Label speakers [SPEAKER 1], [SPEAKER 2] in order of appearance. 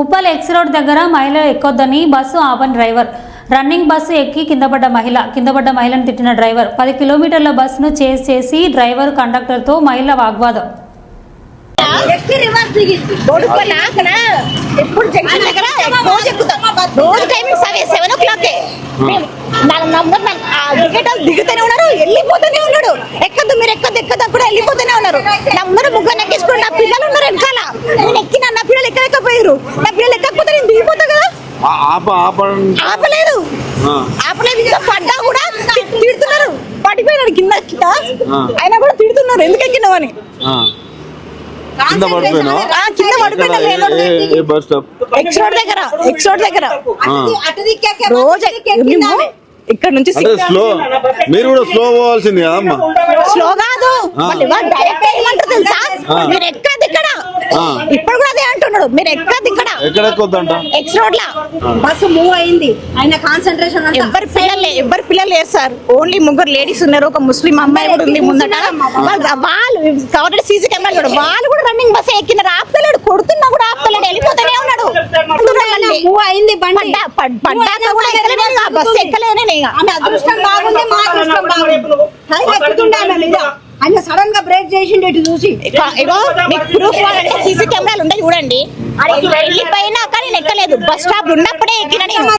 [SPEAKER 1] Uppal X road దగ్గర మహిళ ఎక్కొద్దని బస్సు ఆపని డ్రైవర్. రన్నింగ్ బస్సు ఎక్కి కింద పడ్డ మహిళ కింద పడ్డ మహిళను తిట్టిన డ్రైవర్. పది కిలోమీటర్ల బస్సును చేసి చేసి డ్రైవర్ కండక్టర్తో మహిళ వాగ్వాదం.
[SPEAKER 2] ఎక్కి రివర్స్ దిగింది బొడుపల్లి అక్కడ ఎప్పుడు జంక్షన్ దగ్గర రోజు ఎక్కుతాం. రోజు timing seven seven o'clock. Number ticket దిగుతూనే ఉన్నారు వెళ్ళిపోతూనే ఉన్నాడు. ఎక్కద్దు మీరు ఎక్కద్దు ఎక్కద్దు కూడా వెళ్ళిపోతూనే ఉన్నారు. నంబర్ ముగ్గురు ఎక్కించుకుని నా పిల్లలు ఉన్నారు వెనకాల నేను ఎక్కిన నా పిల్లలు ఎక్కలేకపోయారు నా పిల్లలు ఎక్కకపోతే నేను దిగిపోతా కదా?
[SPEAKER 3] ఆ- ఆప ఆపడం.
[SPEAKER 2] ఆపలేదు.
[SPEAKER 3] ఆ.
[SPEAKER 2] ఆపలేదు. పడ్డా కూడా తిడుతున్నారు. పడిపోయినాడు కింద కింద. అయినా కూడా తిడుతున్నారు. ఎందుకు ఎక్కినావని
[SPEAKER 3] ఆ. కింద పడిపోయినా
[SPEAKER 2] కింద పడిపోయినా లేనోడు
[SPEAKER 3] ఏ బస్ స్టాప్.
[SPEAKER 2] ఎక్స్ రోడ్ దగ్గర ఎక్స్ రోడ్ దగ్గర. రోజు ఇక్కడ నుంచి
[SPEAKER 3] స్లో మీరు కూడా స్లో పోవాల్సింది
[SPEAKER 2] స్లో కాదు. డైరెక్ట్ ఏమంటారు తెలుసా. మీరు ఎక్కది ఇక్కడ. అంటున్నాడు మీరు ఎక్కది ఇక్కడ.
[SPEAKER 3] ఎక్కడ ఎక్కొద్దంట
[SPEAKER 2] ఎక్స్ రోడ్ లా.
[SPEAKER 4] బస్సు మూవ్ అయింది. ఆయన కాన్సన్ట్రేషన్
[SPEAKER 2] ఎవరి పిల్లలు ఎవరి పిల్లలు లేరు సార్. ఓన్లీ ముగ్గురు లేడీస్ ఉన్నారు. ఒక ముస్లిం అమ్మాయి కూడా ఉంది ముందట. వాళ్ళు- ఆల్రెడీ సీసీ కెమెరా కూడా వాళ్ళు కూడా రన్నింగ్ బస్ ఎక్కినారు. ఆపుతలేడు. కొడుతున్నా కూడా ఆపుతలేడు. వెళ్ళిపోతూనే ఉన్నాడు.
[SPEAKER 4] మూవ్ అయింది
[SPEAKER 2] పడ్డాక కూడా ఎక్కలేను ఆ బస్సు ఎక్కలేను.
[SPEAKER 4] ఆమె అదృష్టం బాగుంది మా అదృష్టం బాగుంది. ఆయన ఎక్కుతుండే ఆయన సడన్గా బ్రేక్ చేసిండు ఇటు చూసి.
[SPEAKER 2] ఇగో మీకు ప్రూఫ్ కావాలంటే సీసీ కెమెరాలు ఉంటాయి చూడండి. వెళ్ళిపోయినా కానీ నేను ఎక్కలేదు. బస్ స్టాప్ ఉన్నప్పుడే ఎక్కిన నేను.